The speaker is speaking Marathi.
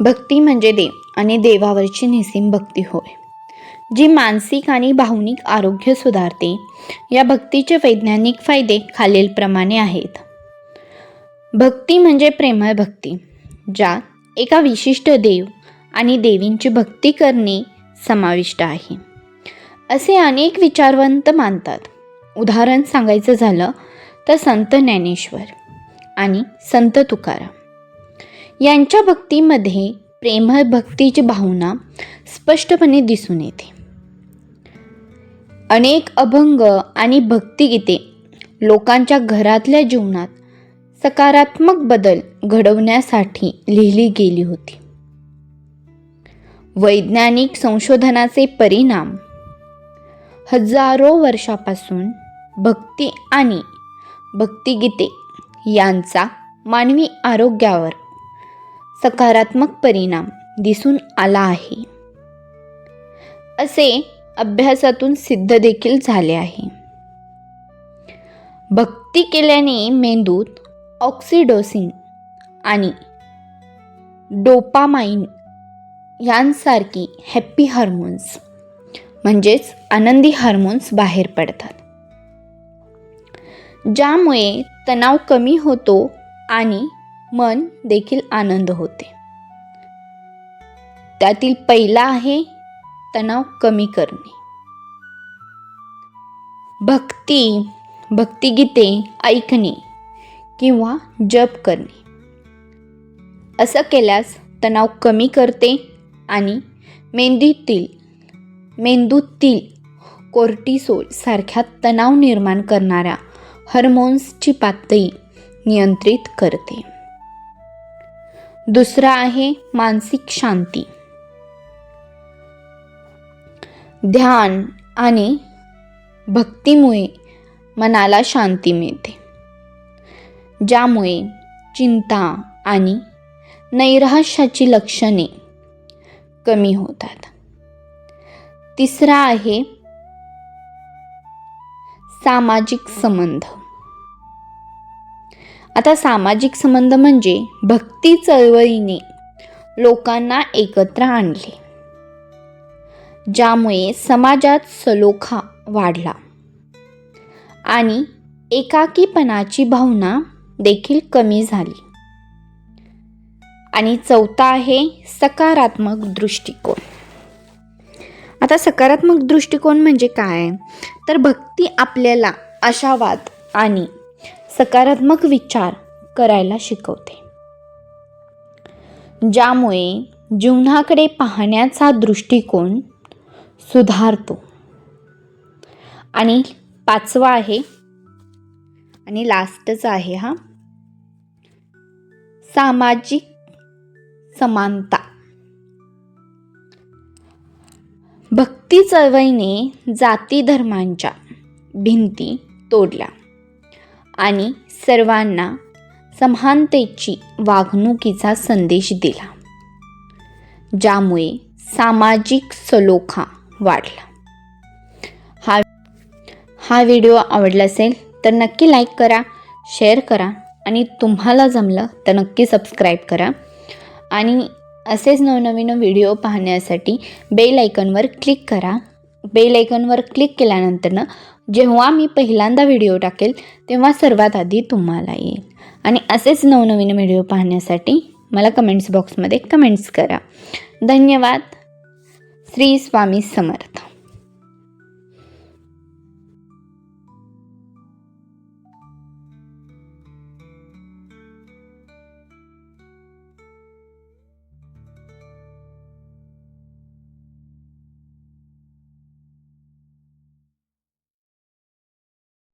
भक्ती म्हणजे देव आणि देवावरची निसीम भक्ती होय. जी मानसिक आणि भावनिक आरोग्य सुधारते या भक्तीचे वैज्ञानिक फायदे खालीलप्रमाणे आहेत. भक्ती म्हणजे प्रेमळ भक्ती ज्यात एका विशिष्ट देव आणि देवींची भक्ती करणे समाविष्ट आहे. असे अनेक विचारवंत मानतात. उदाहरण सांगायचं झालं तर संत ज्ञानेश्वर आणि संत तुकाराम. यांच्या भक्तीमध्ये प्रेमळ भक्तीची भावना स्पष्टपणे दिसून येते. अनेक अभंग आणि भक्तिगीते लोकांच्या घरातल्या जीवनात सकारात्मक बदल घडवण्यासाठी लिहिली गेली होती. वैज्ञानिक संशोधनाचे परिणाम हजारो वर्षापासून भक्ती आणि भक्तिगीते यांचा मानवी आरोग्यावर सकारात्मक परिणाम दिसून आला आहे. असे अभ्यासातून सिद्ध देखील झाले आहे. भक्ती केल्याने मेंदूत ऑक्सिडोसिन आणि डोपामाइन यांसारखी हॅप्पी हार्मोन्स म्हणजेच आनंदी हार्मोन्स बाहेर पडतात. ज्यामुळे तणाव कमी होतो आणि मन देखील आनंद होते. त्यातील पहिला आहे तणाव कमी करणे. भक्ती भक्तिगीते ऐकणे किंवा जप करणे. असं केल्यास तणाव कमी करते आणि मेंदूतील मेंदूतील कोर्टिसोल सारख्या तणाव निर्माण करणाऱ्या हार्मोन्सची पातळी नियंत्रित करते. दुसरा आहे मानसिक शांती. ध्यान आणि भक्तीमुळे मनाला शांती मिळते. ज्यामुळे चिंता आणि नैराश्याची लक्षणे कमी होतात. तिसरा आहे सामाजिक संबंध. आता सामाजिक संबंध म्हणजे भक्ती चळवळीने लोकांना एकत्र आणले ज्यामुळे समाजात सलोखा वाढला आणि एकाकीपणाची भावना देखील कमी झाली. आणि चौथा आहे सकारात्मक दृष्टिकोन. आता सकारात्मक दृष्टिकोन म्हणजे काय? तर भक्ती आपल्याला आशावाद आणि सकारात्मक विचार करायला शिकवते. ज्यामुळे जीवनाकडे पाहण्याचा दृष्टिकोन सुधारतो. आणि पाचवा आहे आणि लास्टच आहे हा सामाजिक समानता. भक्ती चळवळीने जाती धर्मांच्या भिंती तोडल्या. आणि सर्वांना समानतेची वागणुकीचा संदेश दिला ज्यामुळे सामाजिक सलोखा वाढला. हा हा व्हिडिओ आवडला असेल तर नक्की लाईक करा शेअर करा आणि तुम्हाला जमलं तर नक्की सबस्क्राईब करा. आणि असेच नवनवीन व्हिडिओ पाहण्यासाठी बेल आयकॉनवर क्लिक करा. बेल आयकॉनवर क्लिक केल्यानंतरनं जेव्हा मी पहिल्यांदा व्हिडिओ टाकेल तेव्हा सर्वात आधी तुम्हाला येईल. आणि असेच नवनवीन व्हिडिओ पाहण्यासाठी मला कमेंट्स बॉक्समध्ये कमेंट्स करा. धन्यवाद. श्री स्वामी समर्थ.